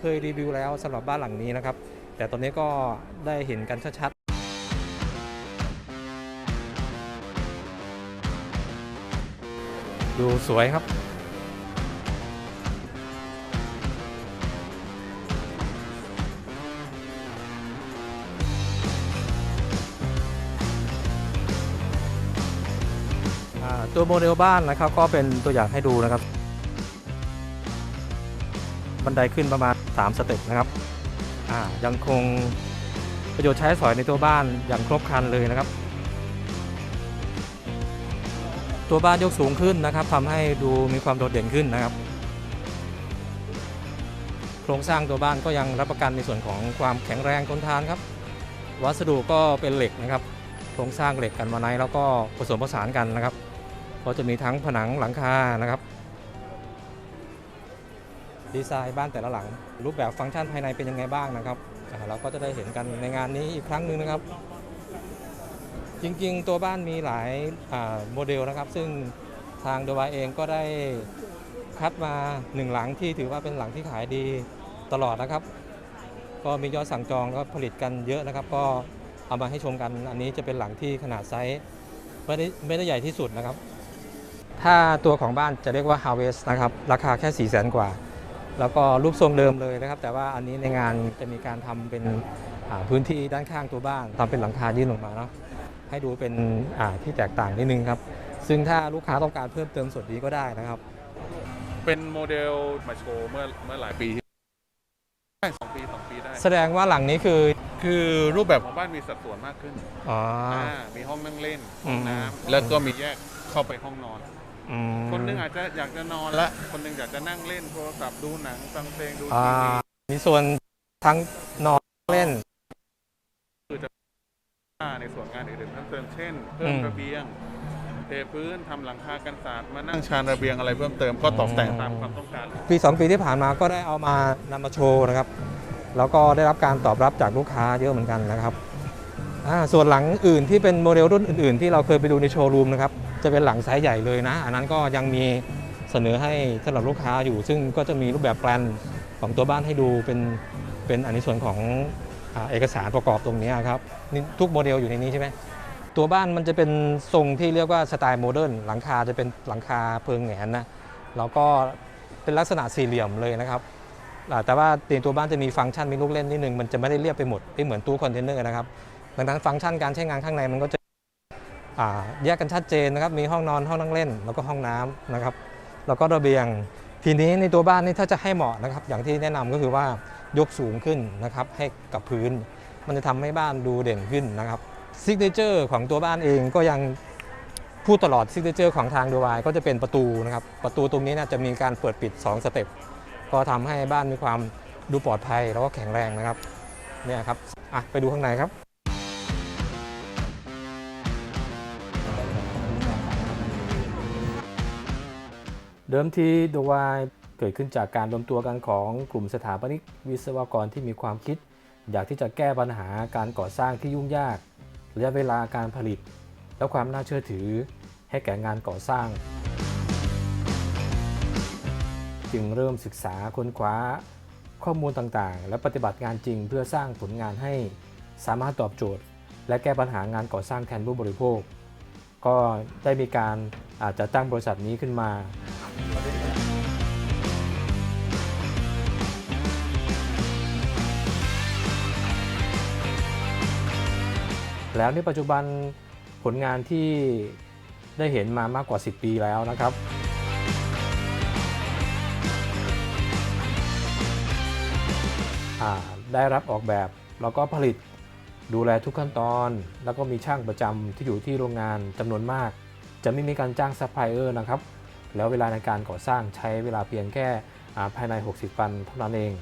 เคยรีวิวแล้วสำหรับบ้านหลังนี้นะครับ แต่ตอนนี้ก็ได้เห็นกันชัดๆ ดูสวยครับ ตัวโมเดลบ้านนะครับก็เป็นตัวอย่างให้ดูนะครับ บันไดขึ้นประมาณ 3 สเต็ปนะครับยังคงประโยชน์ใช้สอยในตัวบ้านอย่างครบครันเลยนะครับ ตัวบ้านยกสูงขึ้นนะครับทำให้ดูมีความโดดเด่นขึ้นนะครับ โครงสร้างตัวบ้านก็ยังรับประกันในส่วนของความแข็งแรงทนทานครับ วัสดุก็เป็นเหล็กนะครับ โครงสร้างเหล็กกันมาไนแล้วก็ผสมผสานกันนะครับก็จะมีทั้งผนังหลังคานะครับ ดีไซน์บ้านแต่ละหลัง รูปแบบฟังก์ชันภายในเป็นยังไงบ้างนะครับเราก็จะได้เห็นกันในงานนี้อีกครั้งหนึ่งนะครับ จริงๆ ตัวบ้านมีหลายาโมเดลนะครับ ซึ่งทางดวายเองก็ได้คัดมาหนึ่งหลังที่ถือว่าเป็นหลังที่ขายดีตลอดนะครับ ก็มียอดสั่งจองแล้วผลิตกันเยอะนะครับ ก็เอามาให้ชมกันอันนี้จะเป็นหลังที่ขนาดไซส์ไม่ได้ไม่ได้ใหญ่ที่สุดนะครับ ถ้าตัวของบ้านจะเรียกว่า Harvest นะครับ ราคาแค่4 0 0 0 0 0 กว่า แล้วก็รูปทรงเดิมเลยนะครับ แต่ว่าอันนี้ในงานจะมีการทำเป็นอ่าพื้นที่ด้านข้างตัวบ้านทำเป็นหลังคายื่นลงมาเนาะให้ดูเป็นอ่าที่แตกต่างนิดนึงครับ ซึ่งถ้าลูกค้าต้องการเพิ่มเติมส่วนนี้ก็ได้นะครับ เป็นโมเดลมาโชว์เมื่อเมื่อหลายปีที่ใช่สองปีสองปีได้ แสดงว่าหลังนี้คือคือรูปแบบของบ้านมีสัดส่วนมากขึ้นอ๋ออ่ามีห้องนั่งเล่นอืห้อมงน้ำแล้วก็มีแยกเข้าไปห้องนอน อืม คนหนึงอาจจะอยากจะนอนละ คนหนึงอยากจะนั่งเล่นโทรศัพท์ดูหนังฟังเพลงดูอ่า ทีวีมีส่วนทั้งนอนเล่นอ่าในส่วนงานอื่นๆเพิ่มเติมเช่นเพิ่มอืมระเบียงเทพื้นทำหลังคากันศาสตร์มานั่งชานระเบียงอะไรเพิ่มเติมก็ตกแต่งตามความต้องการ ปี 2 ปีที่ผ่านมาก็ได้เอามานำมาโชว์นะครับ แล้วก็ได้รับการตอบรับจากลูกค้าเยอะเหมือนกันนะครับอ่าส่วนหลังอื่นที่เป็นโมเดลรุ่นอื่น ๆ ที่เราเคยไปดูในโชว์รูมนะครับ จะเป็นหลังไซส์ใหญ่เลยนะ อันนั้นก็ยังมีเสนอให้สำหรับลูกค้าอยู่ ซึ่งก็จะมีรูปแบบแปลนของตัวบ้านให้ดูเป็นเป็นอันนี้ส่วนของอาเอกสารประกอบตรงนี้ครับนี่ทุกโมเดลอยู่ในนี้ใช่ไหมตัวบ้านมันจะเป็นทรงที่เรียกว่าสไตล์โมเดิร์นหลังคาจะเป็นหลังคาเพิงแหงนนะแล้วก็เป็นลักษณะสี่เหลี่ยมเลยนะครับอ่าแต่ว่าในตัวบ้านจะมีฟังก์ชันมีลูกเล่นนิดนึงมันจะไม่ได้เรียบไปหมดไม่เหมือนตู้คอนเทนเนอร์นะครับดังนั้นฟังก์ชันการใช้งานข้างในมันก็จะอ่า แยกกันชัดเจนนะครับ มีห้องนอนห้องนั่งเล่น แล้วก็ห้องน้ำนะครับ แล้วก็ระเบียง ทีนี้ในตัวบ้านนี่ถ้าจะให้เหมาะนะครับ อย่างที่แนะนำก็คือว่ายกสูงขึ้นนะครับ ให้กับพื้น มันจะทำให้บ้านดูเด่นขึ้นนะครับซิกเนเจอร์ของตัวบ้านเองก็ยังพูดตลอดซิกเนเจอร์ของทางดูวายก็จะเป็นประตูนะครับ ประตูตรงนี้นะจะมีการเปิดปิด 2 สเต็ป ก็ทำให้บ้านมีความดูปลอดภัยแล้วก็แข็งแรงนะครับ เนี่ยครับ อะ ไปดูข้างในครับ เดิมทีดวายเกิดขึ้นจากการรวมตัวกันของกลุ่มสถาปนิกวิศวกรที่มีความคิด อยากที่จะแก้ปัญหาการก่อสร้างที่ยุ่งยากระยะเวลาการผลิต และความน่าเชื่อถือให้แก่งานก่อสร้าง จึงเริ่มศึกษาค้นคว้าข้อมูลต่างๆ และปฏิบัติงานจริงเพื่อสร้างผลงานให้สามารถตอบโจทย์ และแก้ปัญหางานก่อสร้างแทนผู้บริโภค ก็ได้มีการอาจจะตั้งบริษัทนี้ขึ้นมา แล้วในปัจจุบันผลงานที่ได้เห็นมามากกว่า 10 ปีแล้วนะครับ ได้รับออกแบบแล้วก็ผลิตดูแลทุกขั้นตอน แล้วก็มีช่างประจำที่อยู่ที่โรงงานจำนวนมาก จะไม่มีการจ้างซัพพลายเออร์นะครับ แล้วเวลาในการก่อสร้างใช้เวลาเพียงแค่ภายใน 60 วันเท่านั้นเอง